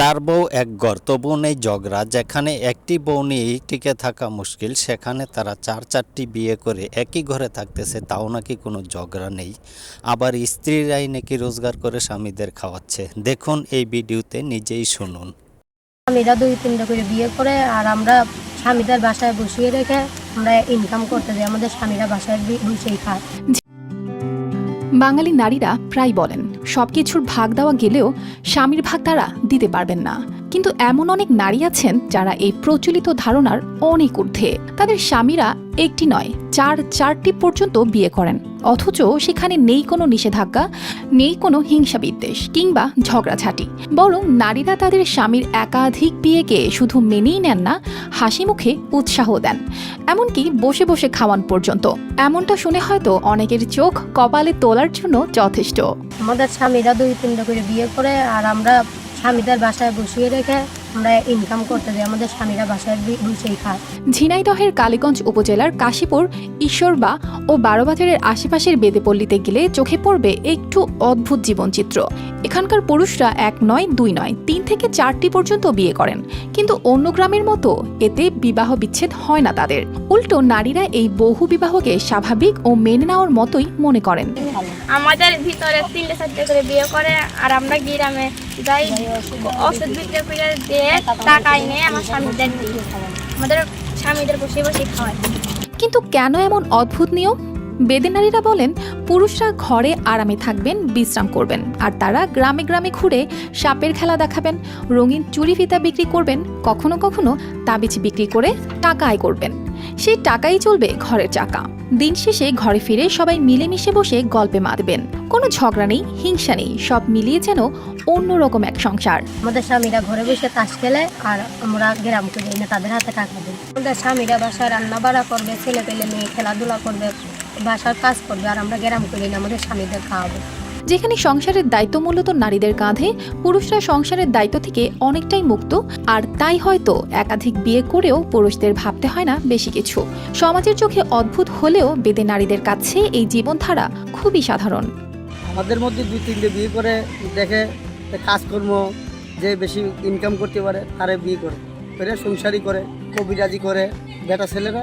চার বউ, এক ঘর তবু নেই ঝগড়া, যেখানে একটি বউ নিয়েই টিকে থাকা মুশকিল, সেখানে তারা চার চারটি বিয়ে করে একই ঘরে থাকতেছে, তাও নাকি কোনো ঝগড়া নেই। আবার স্ত্রীরাই নাকি রোজগার করে স্বামীদের খাওয়াচ্ছে। দেখুন এই ভিডিওতে নিজেই শুনুন। স্বামীরা দুই তিনটা করে বিয়ে করে, আর আমরা স্বামীদের বাসায় বসিয়ে রেখে আমরা ইনকাম করতে যাই। আমাদের স্বামীরা বাসায় বসেই খায়। বাঙালি নারীরা প্রায় বলেন সবকিছুর ভাগ দেওয়া গেলেও স্বামীর ভাগ তারা দিতে পারবেন না। কিন্তু এমন অনেক নারী আছেন যারা এই প্রচলিত ধারণার অনেক ঊর্ধ্বে। তাদের স্বামীরা একটি নয়, চার চারটি পর্যন্ত বিয়ে করেন। অথচ সেখানে নেই কোনো নিষেধাজ্ঞা, নেই কোনো হিংসা বিদ্বেষ কিংবা ঝগড়াঝাটি। বরং নারীরা তাদের স্বামীর একাধিক বিয়েকে শুধু মেনেই নেন না, হাসি মুখে উৎসাহ দেন। এমনকি বসে বসে খাওয়ান পর্যন্ত। এমনটা শুনে হয়তো অনেকের চোখ কপালে তোলার জন্য যথেষ্ট। আমাদের স্বামীরা দুই তিনটা করে বিয়ে করে আর আমরা স্বামীদের বাসায় বসিয়ে রেখে আমরা ইনকাম করতে যাই, আমাদের স্বামীরা বাসায় বসেই খায়। ঝিনাইদহের কালীগঞ্জ উপজেলার কাশীপুর, ঈশ্বরবা ও বারোবাজারের আশেপাশের বেদেপল্লীতে গেলে চোখে পড়বে একটু অদ্ভুত জীবনচিত্র। এখানকার পুরুষরা এক নয়, দুই নয়, তিন থেকে চারটি পর্যন্ত বিয়ে করেন। কিন্তু অন্য গ্রামের মতো এতে বিবাহ বিচ্ছেদ হয় না তাদের। উল্টো নারীরা এই বহু বিবাহকে স্বাভাবিক ও মেনে নেওয়ার মতোই মনে করেন। আমাদের ভিতরে তিনটে চারটে করে বিয়ে করে, আর আমরা গ্রামে যাই, ওষুধ বিক্রি করে দিয়ে টাকা এনে আমার স্বামীদের আমাদের স্বামীদের বসে বসে খাওয়াই। কিন্তু কেন এমন অদ্ভুত নিয়ম? বেদে নারীরা বলেন, পুরুষরা ঘরে আরামে থাকবেন, বিশ্রাম করবেন, আর তারা গ্রামে গ্রামে ঘুরে সাপের খেলা দেখাবেন, রঙিন চুরি ফিতা বিক্রি করবেন, কখনো কখনো তাবিজ বিক্রি করে টাকা আয় করবেন। সেই টাকাই চলবে ঘরের চাকা। দিন শেষে ঘরে ফিরে সবাই মিলেমিশে বসে গল্পে মাতবেন। কোনো ঝগড়া নেই, হিংসা নেই, সব মিলিয়ে যেন অন্যরকম এক সংসার। আমাদের স্বামীরা ঘরে বসে তাস খেলে আর আমরা গ্রাম করে না তাদের হাতে টাকা দিই। আমাদের স্বামীরা বাসায় রান্না বাড়া করবে, ছেলে পেলে মেয়ে খেলাধুলা করবে, বাসার কাজ করবে আর আমরা গ্রাম করে এনে আমাদের স্বামীদের খাওয়াবো। যেখানে সংসারের দায়িত্ব মূলত নারীদের কাঁধে, পুরুষরা সংসারের দায়িত্ব থেকে অনেকটাই মুক্ত। আর তাই হয়তো একাধিক বিয়ে করেও পুরুষদের ভাবতে হয় না বেশি কিছু। সমাজের চোখে অদ্ভুত হলেও বেদে নারীদের কাছে এই জীবনধারা খুবই সাধারণ। আমাদের মধ্যে দুই, তিনটে বিয়ে করে দেখে কাজকর্ম যে বেশি ইনকাম করতে পারে, তারে বিয়ে করে। করে, সংসারই করে, কবিরাজি করে। বেটা ছেলেরা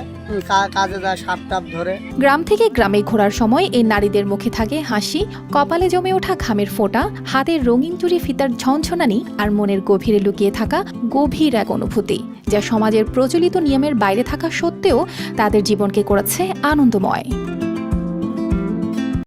কাজে যায়, সাপ টাপ ধরে। গ্রাম থেকে গ্রামে ঘোরার সময় এই নারীদের মুখে থাকে হাসি, কপালে জমে ওঠা ঘামের ফোঁটা হাতের রঙিন চুরি ফিতার ঝনঝনানি আর মনের গভীরে লুকিয়ে থাকা গভীর এক অনুভূতি, যা সমাজের প্রচলিত নিয়মের বাইরে থাকা সত্ত্বেও তাদের জীবনকে করেছে আনন্দময়।